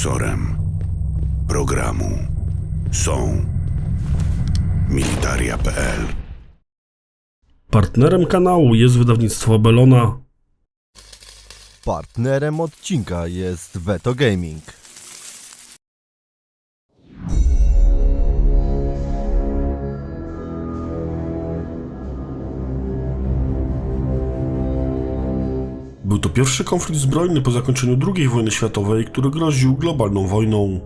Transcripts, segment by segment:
Sponsorem programu są militaria.pl Partnerem kanału jest wydawnictwo Belona. Partnerem odcinka jest Veto Gaming. Był to pierwszy konflikt zbrojny po zakończeniu II wojny światowej, który groził globalną wojną.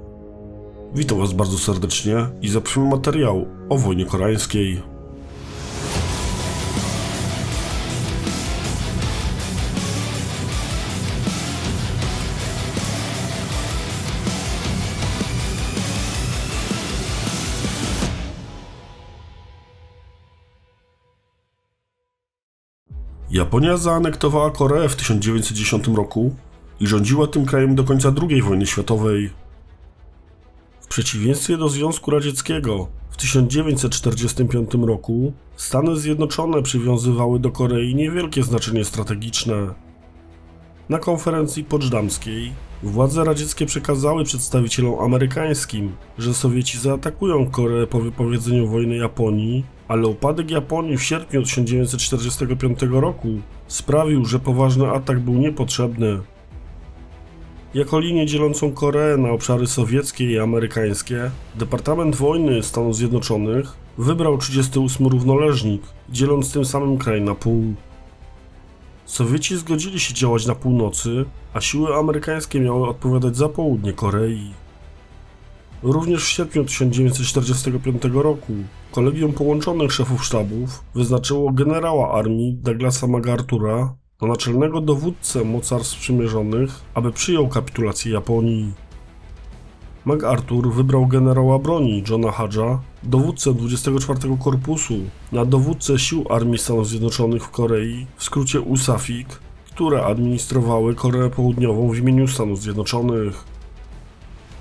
Witam Was bardzo serdecznie i zapraszam materiał o wojnie koreańskiej. Japonia zaanektowała Koreę w 1910 roku i rządziła tym krajem do końca II wojny światowej. W przeciwieństwie do Związku Radzieckiego, w 1945 roku Stany Zjednoczone przywiązywały do Korei niewielkie znaczenie strategiczne. Na konferencji poczdamskiej władze radzieckie przekazały przedstawicielom amerykańskim, że Sowieci zaatakują Koreę po wypowiedzeniu wojny Japonii, ale upadek Japonii w sierpniu 1945 roku sprawił, że poważny atak był niepotrzebny. Jako linię dzielącą Koreę na obszary sowieckie i amerykańskie, Departament Wojny Stanów Zjednoczonych wybrał 38 równoleżnik, dzieląc tym samym kraj na pół. Sowieci zgodzili się działać na północy, a siły amerykańskie miały odpowiadać za południe Korei. Również w sierpniu 1945 roku Kolegium Połączonych Szefów Sztabów wyznaczyło generała armii Douglasa MacArthur'a na naczelnego dowódcę mocarstw przymierzonych, aby przyjął kapitulację Japonii. MacArthur wybrał generała broni Johna Hadża, dowódcę 24 Korpusu, na dowódcę sił Armii Stanów Zjednoczonych w Korei, w skrócie USAFIC, które administrowały Koreę Południową w imieniu Stanów Zjednoczonych.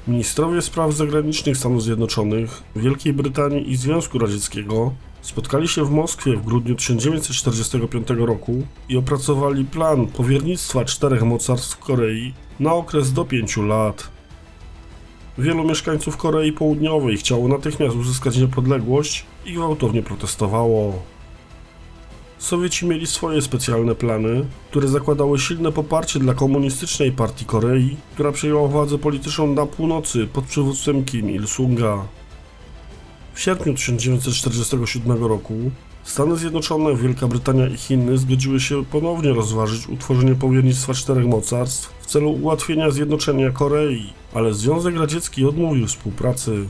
Ministrowie spraw zagranicznych Stanów Zjednoczonych, Wielkiej Brytanii i Związku Radzieckiego spotkali się w Moskwie w grudniu 1945 roku i opracowali plan powiernictwa czterech mocarstw Korei na okres do pięciu lat. Wielu mieszkańców Korei Południowej chciało natychmiast uzyskać niepodległość i gwałtownie protestowało. Sowieci mieli swoje specjalne plany, które zakładały silne poparcie dla komunistycznej partii Korei, która przejęła władzę polityczną na północy pod przywództwem Kim Il-sunga. W sierpniu 1947 roku Stany Zjednoczone, Wielka Brytania i Chiny zgodziły się ponownie rozważyć utworzenie powiernictwa czterech mocarstw w celu ułatwienia zjednoczenia Korei, ale Związek Radziecki odmówił współpracy.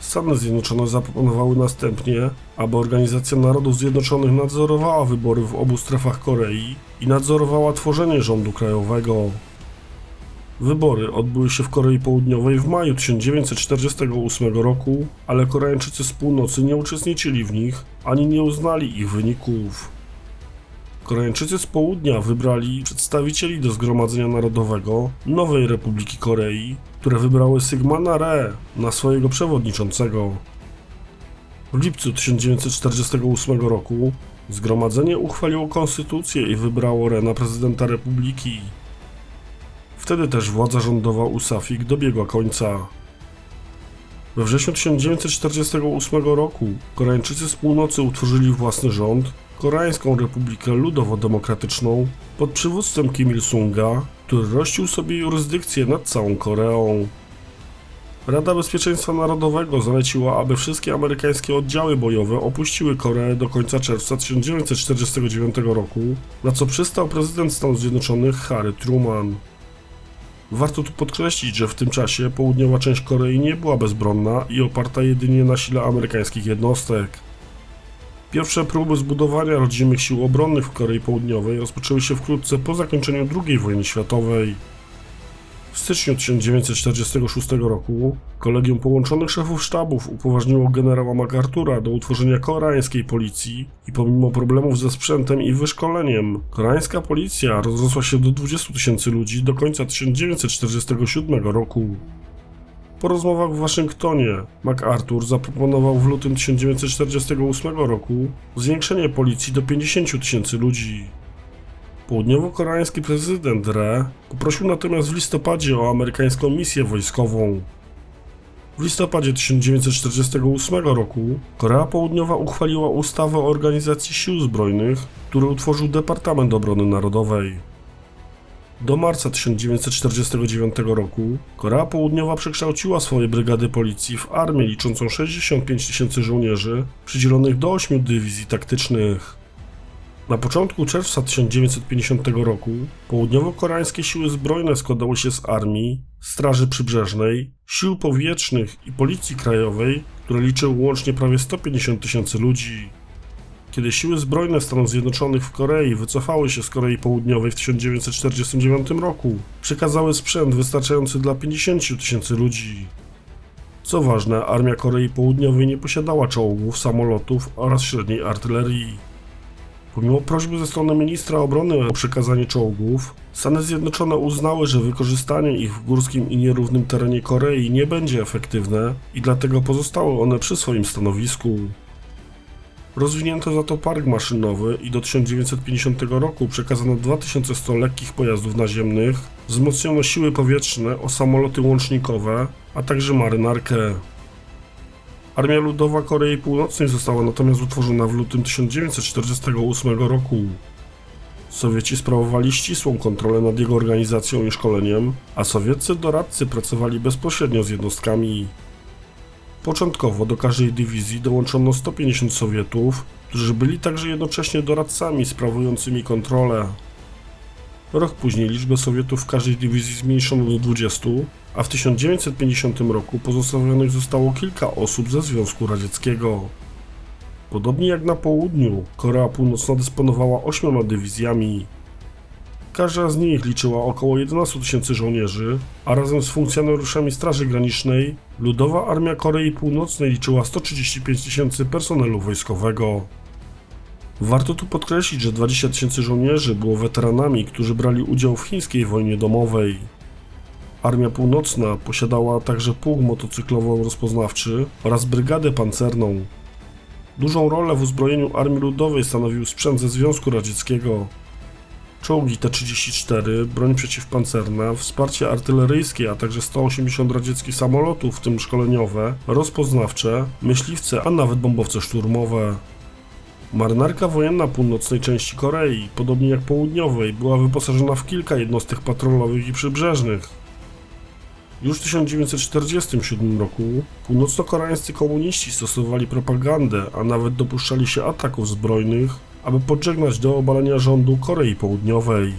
Stany Zjednoczone zaproponowały następnie, aby Organizacja Narodów Zjednoczonych nadzorowała wybory w obu strefach Korei i nadzorowała tworzenie rządu krajowego. Wybory odbyły się w Korei Południowej w maju 1948 roku, ale Koreańczycy z północy nie uczestniczyli w nich ani nie uznali ich wyników. Koreańczycy z południa wybrali przedstawicieli do Zgromadzenia Narodowego Nowej Republiki Korei, które wybrały Sigmana Re na swojego przewodniczącego. W lipcu 1948 roku Zgromadzenie uchwaliło konstytucję i wybrało Re na prezydenta republiki. Wtedy też władza rządowa USAFIK dobiegła końca. We wrześniu 1948 roku Koreańczycy z północy utworzyli własny rząd, Koreańską Republikę Ludowo-Demokratyczną, pod przywództwem Kim Il-sunga, który rościł sobie jurysdykcję nad całą Koreą. Rada Bezpieczeństwa Narodowego zaleciła, aby wszystkie amerykańskie oddziały bojowe opuściły Koreę do końca czerwca 1949 roku, na co przystał prezydent Stanów Zjednoczonych Harry Truman. Warto tu podkreślić, że w tym czasie południowa część Korei nie była bezbronna i oparta jedynie na sile amerykańskich jednostek. Pierwsze próby zbudowania rodzimych sił obronnych w Korei Południowej rozpoczęły się wkrótce po zakończeniu II wojny światowej. W styczniu 1946 roku Kolegium Połączonych Szefów Sztabów upoważniło generała MacArthur'a do utworzenia koreańskiej policji i pomimo problemów ze sprzętem i wyszkoleniem, koreańska policja rozrosła się do 20 tysięcy ludzi do końca 1947 roku. Po rozmowach w Waszyngtonie MacArthur zaproponował w lutym 1948 roku zwiększenie policji do 50 tysięcy ludzi. Południowo-koreański prezydent Re poprosił natomiast w listopadzie o amerykańską misję wojskową. W listopadzie 1948 roku Korea Południowa uchwaliła ustawę o organizacji sił zbrojnych, który utworzył Departament Obrony Narodowej. Do marca 1949 roku Korea Południowa przekształciła swoje brygady policji w armię liczącą 65 tysięcy żołnierzy przydzielonych do 8 dywizji taktycznych. Na początku czerwca 1950 roku południowo-koreańskie siły zbrojne składały się z armii, Straży Przybrzeżnej, sił powietrznych i Policji Krajowej, które liczyły łącznie prawie 150 tysięcy ludzi. Kiedy siły zbrojne Stanów Zjednoczonych w Korei wycofały się z Korei Południowej w 1949 roku, przekazały sprzęt wystarczający dla 50 tysięcy ludzi. Co ważne, armia Korei Południowej nie posiadała czołgów, samolotów oraz średniej artylerii. Pomimo prośby ze strony ministra obrony o przekazanie czołgów, Stany Zjednoczone uznały, że wykorzystanie ich w górskim i nierównym terenie Korei nie będzie efektywne i dlatego pozostały one przy swoim stanowisku. Rozwinięto za to park maszynowy i do 1950 roku przekazano 2100 lekkich pojazdów naziemnych, wzmocniono siły powietrzne o samoloty łącznikowe, a także marynarkę. Armia Ludowa Korei Północnej została natomiast utworzona w lutym 1948 roku. Sowieci sprawowali ścisłą kontrolę nad jego organizacją i szkoleniem, a sowieccy doradcy pracowali bezpośrednio z jednostkami. Początkowo do każdej dywizji dołączono 150 Sowietów, którzy byli także jednocześnie doradcami sprawującymi kontrolę. Rok później liczbę Sowietów w każdej dywizji zmniejszono do 20, a w 1950 roku pozostawionych zostało kilka osób ze Związku Radzieckiego. Podobnie jak na południu, Korea Północna dysponowała ośmioma dywizjami. Każda z nich liczyła około 11 tysięcy żołnierzy, a razem z funkcjonariuszami Straży Granicznej Ludowa Armia Korei Północnej liczyła 135 tysięcy personelu wojskowego. Warto tu podkreślić, że 20 tysięcy żołnierzy było weteranami, którzy brali udział w chińskiej wojnie domowej. Armia Północna posiadała także pułk motocyklowo-rozpoznawczy oraz brygadę pancerną. Dużą rolę w uzbrojeniu Armii Ludowej stanowił sprzęt ze Związku Radzieckiego. Czołgi T-34, broń przeciwpancerna, wsparcie artyleryjskie, a także 180 radzieckich samolotów, w tym szkoleniowe, rozpoznawcze, myśliwce, a nawet bombowce szturmowe. Marynarka wojenna północnej części Korei, podobnie jak południowej, była wyposażona w kilka jednostek patrolowych i przybrzeżnych. Już w 1947 roku północno-koreańscy komuniści stosowali propagandę, a nawet dopuszczali się ataków zbrojnych, aby podżegnać do obalenia rządu Korei Południowej.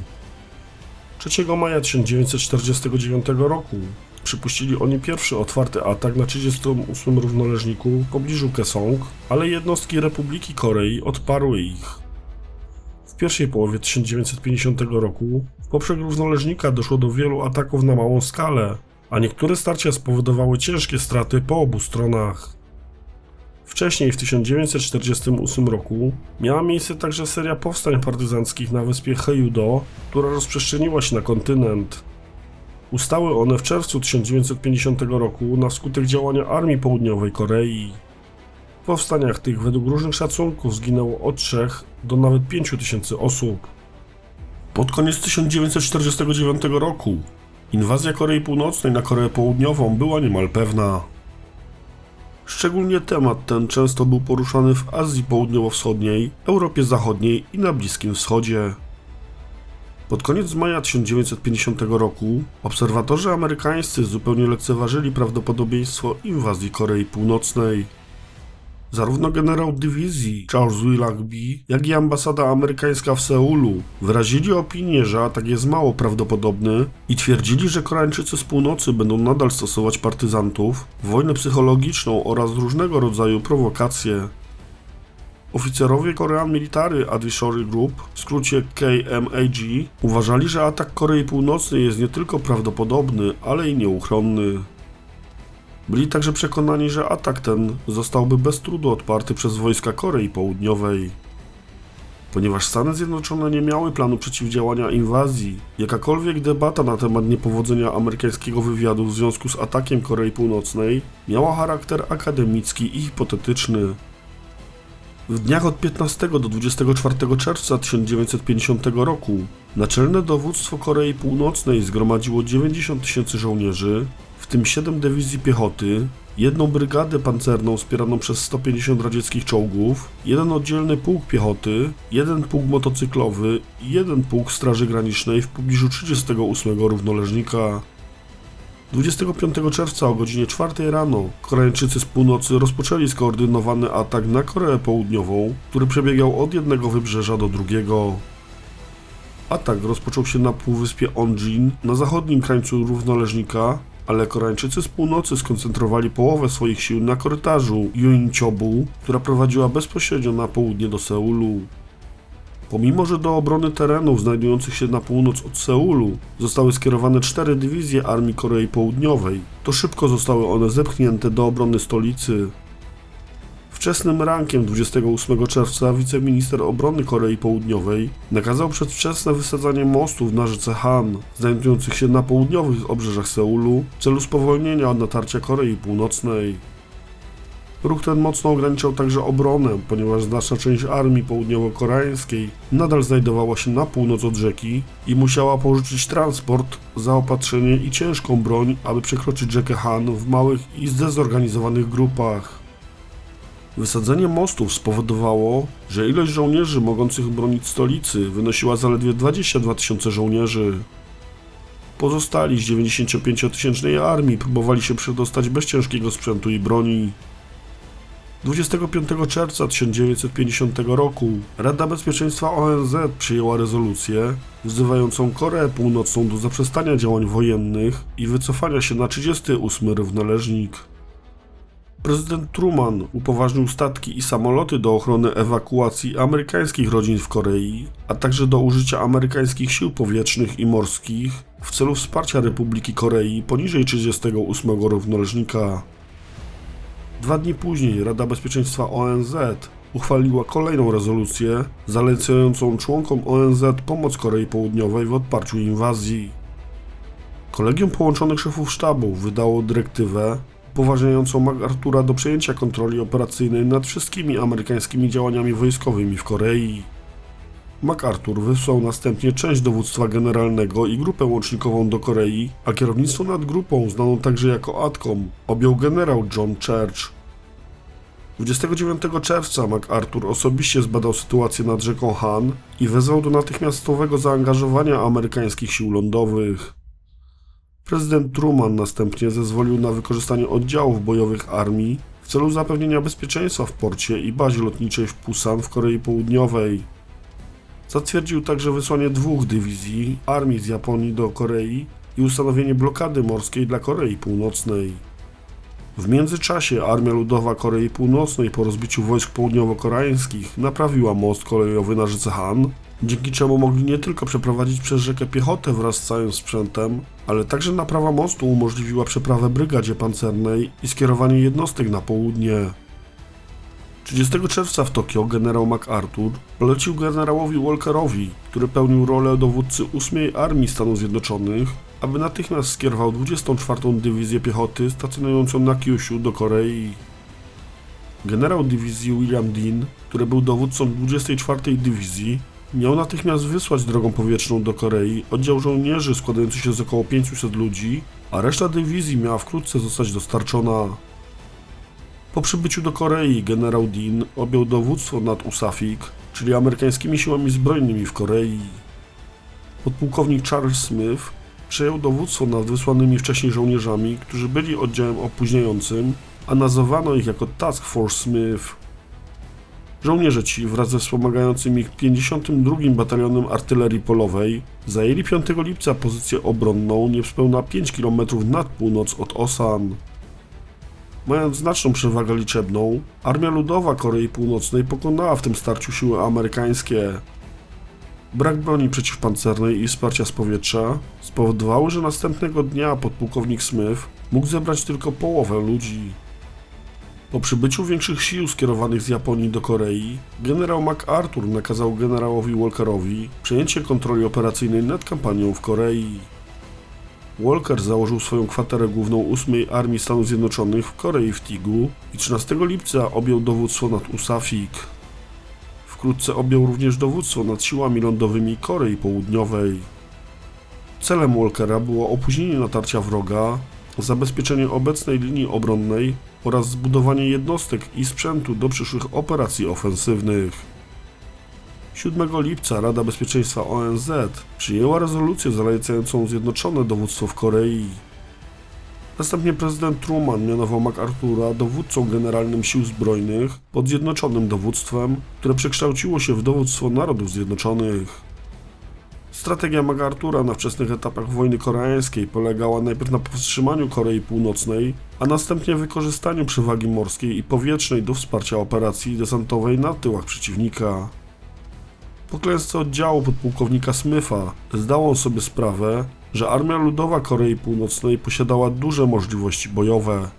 3 maja 1949 roku przypuścili oni pierwszy otwarty atak na 38 równoleżniku w pobliżu Kesong, ale jednostki Republiki Korei odparły ich. W pierwszej połowie 1950 roku w poprzek równoleżnika doszło do wielu ataków na małą skalę, a niektóre starcia spowodowały ciężkie straty po obu stronach. Wcześniej, w 1948 roku, miała miejsce także seria powstań partyzanckich na wyspie Heiudo, która rozprzestrzeniła się na kontynent. Ustały one w czerwcu 1950 roku na skutek działania Armii Południowej Korei. W powstaniach tych według różnych szacunków zginęło od 3 do nawet 5 tysięcy osób. Pod koniec 1949 roku inwazja Korei Północnej na Koreę Południową była niemal pewna. Szczególnie temat ten często był poruszany w Azji Południowo-Wschodniej, Europie Zachodniej i na Bliskim Wschodzie. Pod koniec maja 1950 roku obserwatorzy amerykańscy zupełnie lekceważyli prawdopodobieństwo inwazji Korei Północnej. Zarówno generał dywizji Charles Willoughby, jak i ambasada amerykańska w Seulu wyrazili opinię, że atak jest mało prawdopodobny i twierdzili, że Koreańczycy z północy będą nadal stosować partyzantów, wojnę psychologiczną oraz różnego rodzaju prowokacje. Oficerowie Korean Military Advisory Group, w skrócie KMAG, uważali, że atak Korei Północnej jest nie tylko prawdopodobny, ale i nieuchronny. Byli także przekonani, że atak ten zostałby bez trudu odparty przez wojska Korei Południowej. Ponieważ Stany Zjednoczone nie miały planu przeciwdziałania inwazji, jakakolwiek debata na temat niepowodzenia amerykańskiego wywiadu w związku z atakiem Korei Północnej miała charakter akademicki i hipotetyczny. W dniach od 15 do 24 czerwca 1950 roku Naczelne Dowództwo Korei Północnej zgromadziło 90 tysięcy żołnierzy, tym 7 dywizji piechoty, jedną brygadę pancerną wspieraną przez 150 radzieckich czołgów, jeden oddzielny pułk piechoty, jeden pułk motocyklowy i jeden pułk Straży Granicznej w pobliżu 38 równoleżnika. 25 czerwca o godzinie 4 rano Koreańczycy z północy rozpoczęli skoordynowany atak na Koreę Południową, który przebiegał od jednego wybrzeża do drugiego. Atak rozpoczął się na półwyspie Onjin, na zachodnim krańcu równoleżnika, ale Koreańczycy z północy skoncentrowali połowę swoich sił na korytarzu Yuinciobu, która prowadziła bezpośrednio na południe do Seulu. Pomimo, że do obrony terenów znajdujących się na północ od Seulu zostały skierowane cztery dywizje Armii Korei Południowej, to szybko zostały one zepchnięte do obrony stolicy. Wczesnym rankiem 28 czerwca wiceminister obrony Korei Południowej nakazał przedwczesne wysadzanie mostów na rzece Han, znajdujących się na południowych obrzeżach Seulu, w celu spowolnienia natarcia Korei Północnej. Ruch ten mocno ograniczał także obronę, ponieważ znaczna część armii południowo-koreańskiej nadal znajdowała się na północ od rzeki i musiała pożyczyć transport, zaopatrzenie i ciężką broń, aby przekroczyć rzekę Han w małych i zdezorganizowanych grupach. Wysadzenie mostów spowodowało, że ilość żołnierzy mogących bronić stolicy wynosiła zaledwie 22 tysiące żołnierzy. Pozostali z 95-tysięcznej armii próbowali się przedostać bez ciężkiego sprzętu i broni. 25 czerwca 1950 roku Rada Bezpieczeństwa ONZ przyjęła rezolucję wzywającą Koreę Północną do zaprzestania działań wojennych i wycofania się na 38 równoleżnik. Prezydent Truman upoważnił statki i samoloty do ochrony ewakuacji amerykańskich rodzin w Korei, a także do użycia amerykańskich sił powietrznych i morskich w celu wsparcia Republiki Korei poniżej 38 równoleżnika. Dwa dni później Rada Bezpieczeństwa ONZ uchwaliła kolejną rezolucję zalecającą członkom ONZ pomoc Korei Południowej w odparciu inwazji. Kolegium Połączonych Szefów Sztabów wydało dyrektywę upoważniającą MacArthura do przejęcia kontroli operacyjnej nad wszystkimi amerykańskimi działaniami wojskowymi w Korei. MacArthur wysłał następnie część dowództwa generalnego i grupę łącznikową do Korei, a kierownictwo nad grupą, znaną także jako ATCOM, objął generał John Church. 29 czerwca MacArthur osobiście zbadał sytuację nad rzeką Han i wezwał do natychmiastowego zaangażowania amerykańskich sił lądowych. Prezydent Truman następnie zezwolił na wykorzystanie oddziałów bojowych armii w celu zapewnienia bezpieczeństwa w porcie i bazie lotniczej w Pusan w Korei Południowej. Zatwierdził także wysłanie dwóch dywizji armii z Japonii do Korei i ustanowienie blokady morskiej dla Korei Północnej. W międzyczasie Armia Ludowa Korei Północnej po rozbiciu wojsk południowo-koreańskich naprawiła most kolejowy na rzece Han, dzięki czemu mogli nie tylko przeprowadzić przez rzekę piechotę wraz z całym sprzętem, ale także naprawa mostu umożliwiła przeprawę brygadzie pancernej i skierowanie jednostek na południe. 30 czerwca w Tokio generał MacArthur polecił generałowi Walkerowi, który pełnił rolę dowódcy 8 Armii Stanów Zjednoczonych, aby natychmiast skierował 24. Dywizję Piechoty stacjonującą na Kyushu do Korei. Generał dywizji William Dean, który był dowódcą 24. Dywizji, miał natychmiast wysłać drogą powietrzną do Korei oddział żołnierzy składający się z około 500 ludzi, a reszta dywizji miała wkrótce zostać dostarczona. Po przybyciu do Korei generał Dean objął dowództwo nad USAFIK, czyli amerykańskimi siłami zbrojnymi w Korei. Podpułkownik Charles Smith przejął dowództwo nad wysłanymi wcześniej żołnierzami, którzy byli oddziałem opóźniającym, a nazywano ich jako Task Force Smith. Żołnierze ci wraz ze wspomagającym ich 52 Batalionem Artylerii Polowej zajęli 5 lipca pozycję obronną niespełna 5 km nad północ od Osan. Mając znaczną przewagę liczebną, Armia Ludowa Korei Północnej pokonała w tym starciu siły amerykańskie. Brak broni przeciwpancernej i wsparcia z powietrza spowodowały, że następnego dnia podpułkownik Smith mógł zebrać tylko połowę ludzi. Po przybyciu większych sił skierowanych z Japonii do Korei, generał MacArthur nakazał generałowi Walkerowi przejęcie kontroli operacyjnej nad kampanią w Korei. Walker założył swoją kwaterę główną 8 Armii Stanów Zjednoczonych w Korei w Tigu i 13 lipca objął dowództwo nad USAFIK. wkrótce objął również dowództwo nad siłami lądowymi Korei Południowej. Celem Walkera było opóźnienie natarcia wroga, zabezpieczenie obecnej linii obronnej oraz zbudowanie jednostek i sprzętu do przyszłych operacji ofensywnych. 7 lipca Rada Bezpieczeństwa ONZ przyjęła rezolucję zalecającą zjednoczone dowództwo w Korei. Następnie prezydent Truman mianował MacArthura dowódcą generalnym sił zbrojnych pod zjednoczonym dowództwem, które przekształciło się w dowództwo Narodów Zjednoczonych. Strategia MacArthura na wczesnych etapach wojny koreańskiej polegała najpierw na powstrzymaniu Korei Północnej, a następnie wykorzystaniu przewagi morskiej i powietrznej do wsparcia operacji desantowej na tyłach przeciwnika. Po klęsce oddziału podpułkownika Smitha zdał on sobie sprawę, że Armia Ludowa Korei Północnej posiadała duże możliwości bojowe.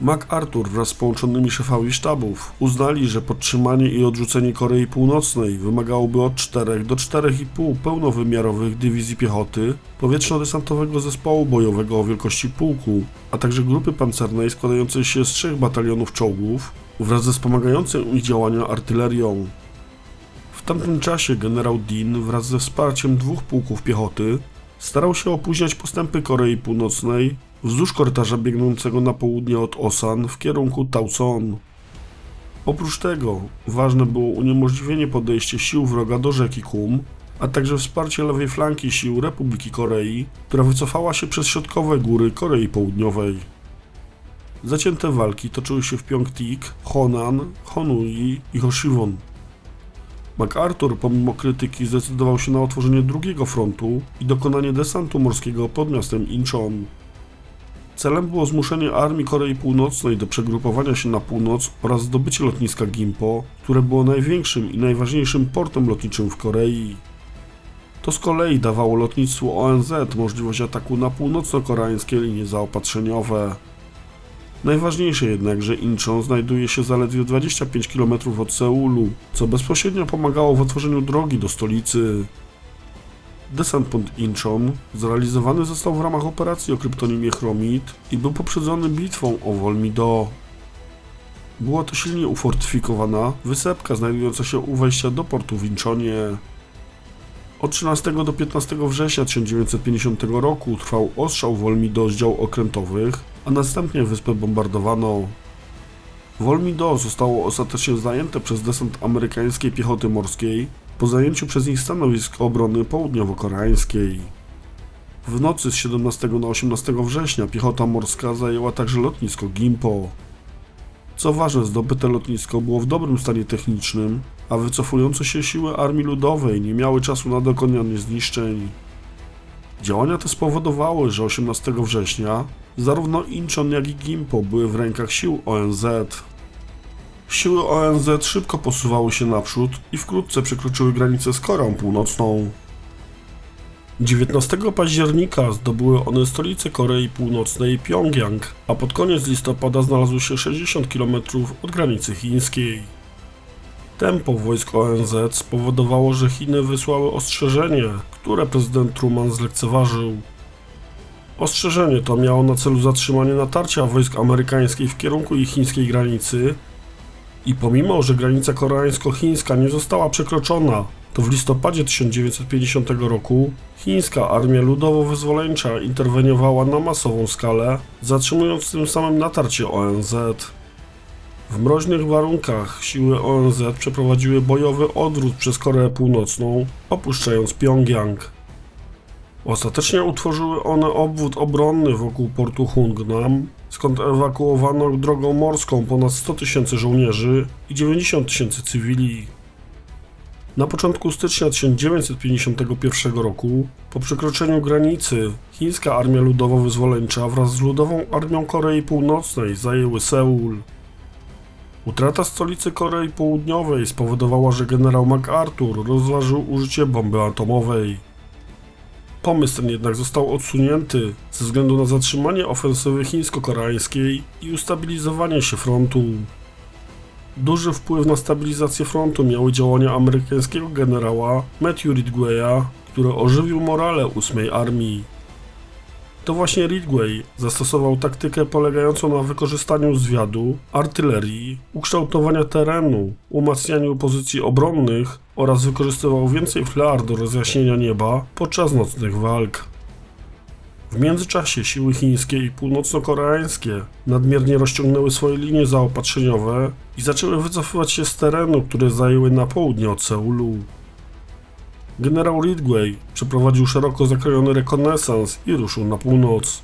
MacArthur wraz z połączonymi szefami sztabów uznali, że podtrzymanie i odrzucenie Korei Północnej wymagałoby od 4 do 4,5 pełnowymiarowych dywizji piechoty, powietrzno-desantowego zespołu bojowego o wielkości pułku, a także grupy pancernej składającej się z trzech batalionów czołgów wraz ze wspomagającą ich działania artylerią. W tamtym czasie generał Dean wraz ze wsparciem dwóch pułków piechoty starał się opóźniać postępy Korei Północnej wzdłuż korytarza biegnącego na południe od Osan w kierunku Tauson. Oprócz tego ważne było uniemożliwienie podejścia sił wroga do rzeki Kum, a także wsparcie lewej flanki sił Republiki Korei, która wycofała się przez środkowe góry Korei Południowej. Zacięte walki toczyły się w Pyeongtaek, Honan, Honui i Hosiwon. MacArthur, pomimo krytyki, zdecydował się na otworzenie drugiego frontu i dokonanie desantu morskiego pod miastem Incheon. Celem było zmuszenie armii Korei Północnej do przegrupowania się na północ oraz zdobycie lotniska Gimpo, które było największym i najważniejszym portem lotniczym w Korei. To z kolei dawało lotnictwu ONZ możliwość ataku na północno-koreańskie linie zaopatrzeniowe. Najważniejsze jednak, że Incheon znajduje się zaledwie 25 km od Seulu, co bezpośrednio pomagało w otworzeniu drogi do stolicy. Desant pod Incheon zrealizowany został w ramach operacji o kryptonimie Chromit i był poprzedzony bitwą o Wolmido. Była to silnie ufortyfikowana wysepka znajdująca się u wejścia do portu w Incheonie. Od 13 do 15 września 1950 roku trwał ostrzał Wolmido z dział okrętowych, a następnie wyspę bombardowano. Wolmido zostało ostatecznie zajęte przez desant amerykańskiej piechoty morskiej po zajęciu przez nich stanowisk obrony południowo-koreańskiej. W nocy z 17 na 18 września piechota morska zajęła także lotnisko Gimpo. Co ważne, zdobyte lotnisko było w dobrym stanie technicznym, a wycofujące się siły Armii Ludowej nie miały czasu na dokonanie zniszczeń. Działania te spowodowały, że 18 września zarówno Incheon jak i Gimpo były w rękach sił ONZ. Siły ONZ szybko posuwały się naprzód i wkrótce przekroczyły granicę z Koreą Północną. 19 października zdobyły one stolicę Korei Północnej Pjongjang, a pod koniec listopada znalazły się 60 km od granicy chińskiej. Tempo wojsk ONZ spowodowało, że Chiny wysłały ostrzeżenie, które prezydent Truman zlekceważył. Ostrzeżenie to miało na celu zatrzymanie natarcia wojsk amerykańskich w kierunku ich chińskiej granicy i pomimo, że granica koreańsko-chińska nie została przekroczona, to w listopadzie 1950 roku chińska armia ludowo-wyzwoleńcza interweniowała na masową skalę, zatrzymując tym samym natarcie ONZ. W mroźnych warunkach siły ONZ przeprowadziły bojowy odwrót przez Koreę Północną, opuszczając Pjongjang. Ostatecznie utworzyły one obwód obronny wokół portu Hungnam, skąd ewakuowano drogą morską ponad 100 tysięcy żołnierzy i 90 tysięcy cywili. Na początku stycznia 1951 roku, po przekroczeniu granicy, chińska armia ludowo-wyzwoleńcza wraz z ludową armią Korei Północnej zajęły Seul. Utrata stolicy Korei Południowej spowodowała, że generał MacArthur rozważył użycie bomby atomowej. Pomysł ten jednak został odsunięty ze względu na zatrzymanie ofensywy chińsko-koreańskiej i ustabilizowanie się frontu. Duży wpływ na stabilizację frontu miały działania amerykańskiego generała Matthew Ridgwaya, który ożywił morale 8 Armii. To właśnie Ridgway zastosował taktykę polegającą na wykorzystaniu zwiadu, artylerii, ukształtowania terenu, umacnianiu pozycji obronnych oraz wykorzystywał więcej flar do rozjaśnienia nieba podczas nocnych walk. W międzyczasie siły chińskie i północno-koreańskie nadmiernie rozciągnęły swoje linie zaopatrzeniowe i zaczęły wycofywać się z terenu, które zajęły na południe od Seulu. Generał Ridgway przeprowadził szeroko zakrojony rekonesans i ruszył na północ.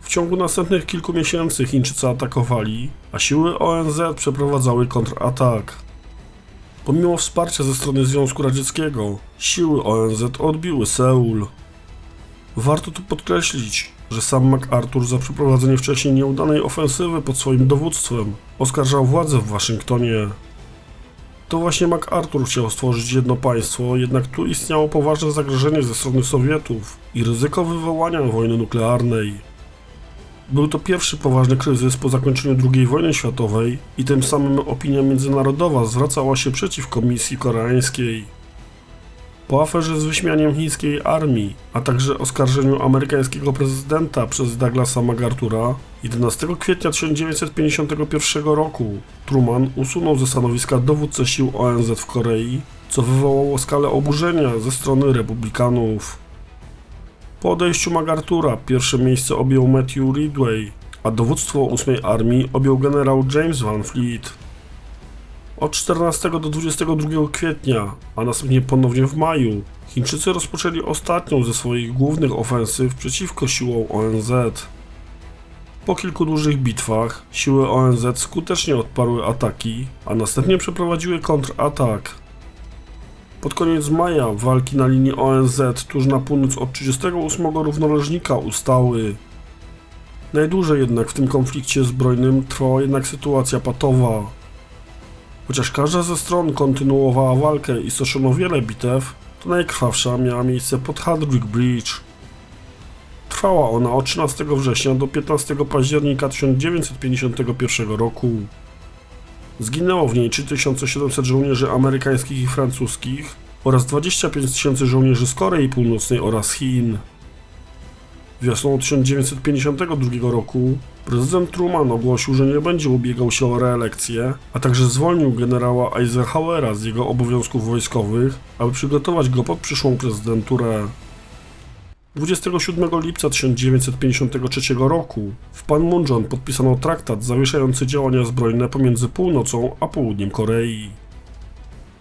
W ciągu następnych kilku miesięcy Chińczycy atakowali, a siły ONZ przeprowadzały kontratak. Pomimo wsparcia ze strony Związku Radzieckiego, siły ONZ odbiły Seul. Warto tu podkreślić, że sam MacArthur za przeprowadzenie wcześniej nieudanej ofensywy pod swoim dowództwem oskarżał władze w Waszyngtonie. To właśnie MacArthur chciał stworzyć jedno państwo, jednak tu istniało poważne zagrożenie ze strony Sowietów i ryzyko wywołania wojny nuklearnej. Był to pierwszy poważny kryzys po zakończeniu II wojny światowej i tym samym opinia międzynarodowa zwracała się przeciwko misji koreańskiej. Po aferze z wyśmianiem chińskiej armii, a także oskarżeniu amerykańskiego prezydenta przez Douglasa MacArthura, 11 kwietnia 1951 roku Truman usunął ze stanowiska dowódcę sił ONZ w Korei, co wywołało skalę oburzenia ze strony republikanów. Po odejściu MacArthura pierwsze miejsce objął Matthew Ridgway, a dowództwo 8 Armii objął generał James Van Fleet. Od 14 do 22 kwietnia, a następnie ponownie w maju, Chińczycy rozpoczęli ostatnią ze swoich głównych ofensyw przeciwko siłom ONZ. Po kilku dużych bitwach siły ONZ skutecznie odparły ataki, a następnie przeprowadziły kontratak. Pod koniec maja walki na linii ONZ tuż na północ od 38 równoleżnika ustały. Najdłużej jednak w tym konflikcie zbrojnym trwała jednak sytuacja patowa. Chociaż każda ze stron kontynuowała walkę i stoszono wiele bitew, to najkrwawsza miała miejsce pod Hardwick Bridge. Trwała ona od 13 września do 15 października 1951 roku. Zginęło w niej 3700 żołnierzy amerykańskich i francuskich oraz 25 tysięcy żołnierzy z Korei Północnej oraz Chin. Wiosną 1952 roku prezydent Truman ogłosił, że nie będzie ubiegał się o reelekcję, a także zwolnił generała Eisenhowera z jego obowiązków wojskowych, aby przygotować go pod przyszłą prezydenturę. 27 lipca 1953 roku w Panmunjom podpisano traktat zawieszający działania zbrojne pomiędzy północą a południem Korei.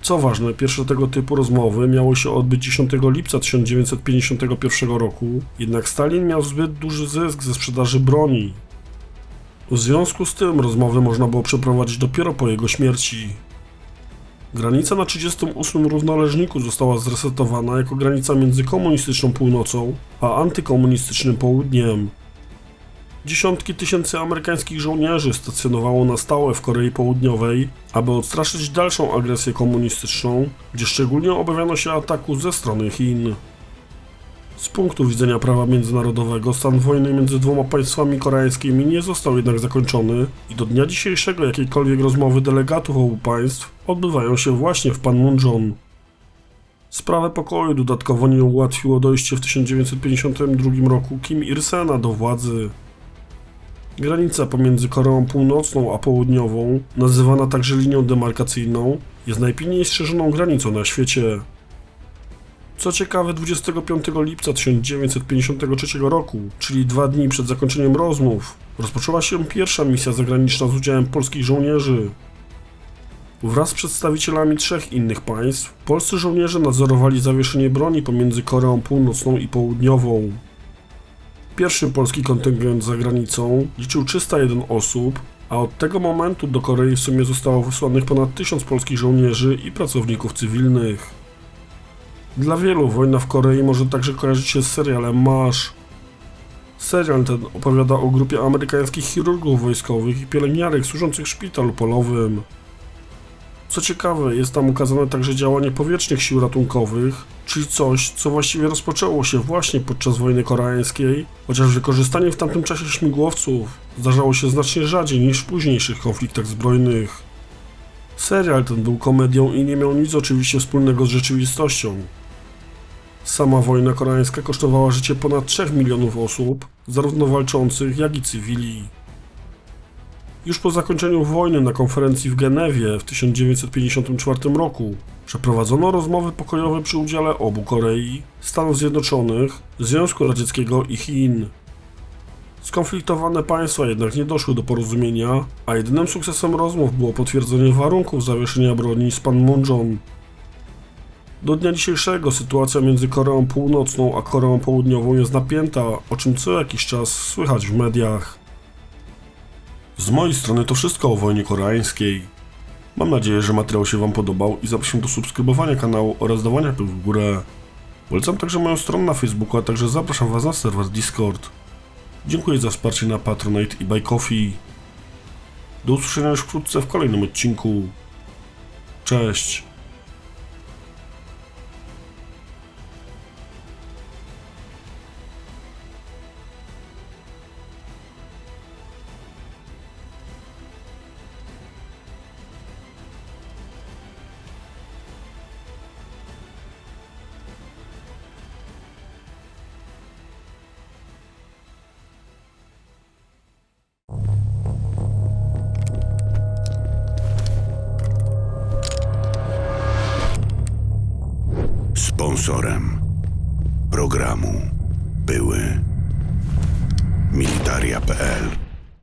Co ważne, pierwsze tego typu rozmowy miało się odbyć 10 lipca 1951 roku, jednak Stalin miał zbyt duży zysk ze sprzedaży broni. W związku z tym rozmowy można było przeprowadzić dopiero po jego śmierci. Granica na 38 równoleżniku została zresetowana jako granica między komunistyczną północą a antykomunistycznym południem. Dziesiątki tysięcy amerykańskich żołnierzy stacjonowało na stałe w Korei Południowej, aby odstraszyć dalszą agresję komunistyczną, gdzie szczególnie obawiano się ataku ze strony Chin. Z punktu widzenia prawa międzynarodowego stan wojny między dwoma państwami koreańskimi nie został jednak zakończony i do dnia dzisiejszego jakiekolwiek rozmowy delegatów obu państw odbywają się właśnie w Panmunjom. Sprawę pokoju dodatkowo nie ułatwiło dojście w 1952 roku Kim Il-sena do władzy. Granica pomiędzy Koreą Północną a Południową, nazywana także linią demarkacyjną, jest najpilniej strzeżoną granicą na świecie. Co ciekawe, 25 lipca 1953 roku, czyli dwa dni przed zakończeniem rozmów, rozpoczęła się pierwsza misja zagraniczna z udziałem polskich żołnierzy. Wraz z przedstawicielami trzech innych państw, polscy żołnierze nadzorowali zawieszenie broni pomiędzy Koreą Północną i Południową. Pierwszy polski kontyngent za granicą liczył 301 osób, a od tego momentu do Korei w sumie zostało wysłanych ponad 1000 polskich żołnierzy i pracowników cywilnych. Dla wielu wojna w Korei może także kojarzyć się z serialem MASH. Serial ten opowiada o grupie amerykańskich chirurgów wojskowych i pielęgniarek służących w szpitalu polowym. Co ciekawe, jest tam ukazane także działanie powietrznych sił ratunkowych, czyli coś, co właściwie rozpoczęło się właśnie podczas wojny koreańskiej, chociaż wykorzystanie w tamtym czasie śmigłowców zdarzało się znacznie rzadziej niż w późniejszych konfliktach zbrojnych. Serial ten był komedią i nie miał nic oczywiście wspólnego z rzeczywistością. Sama wojna koreańska kosztowała życie ponad 3 milionów osób, zarówno walczących, jak i cywili. Już po zakończeniu wojny na konferencji w Genewie w 1954 roku przeprowadzono rozmowy pokojowe przy udziale obu Korei, Stanów Zjednoczonych, Związku Radzieckiego i Chin. Skonfliktowane państwa jednak nie doszły do porozumienia, a jedynym sukcesem rozmów było potwierdzenie warunków zawieszenia broni z Panmunjom. Do dnia dzisiejszego sytuacja między Koreą Północną a Koreą Południową jest napięta, o czym co jakiś czas słychać w mediach. Z mojej strony to wszystko o wojnie koreańskiej. Mam nadzieję, że materiał się Wam podobał i zapraszam do subskrybowania kanału oraz dawania łapek w górę. Polecam także moją stronę na Facebooku, a także zapraszam Was na serwer Discord. Dziękuję za wsparcie na Patronite i Buy Coffee. Do usłyszenia już wkrótce w kolejnym odcinku. Cześć.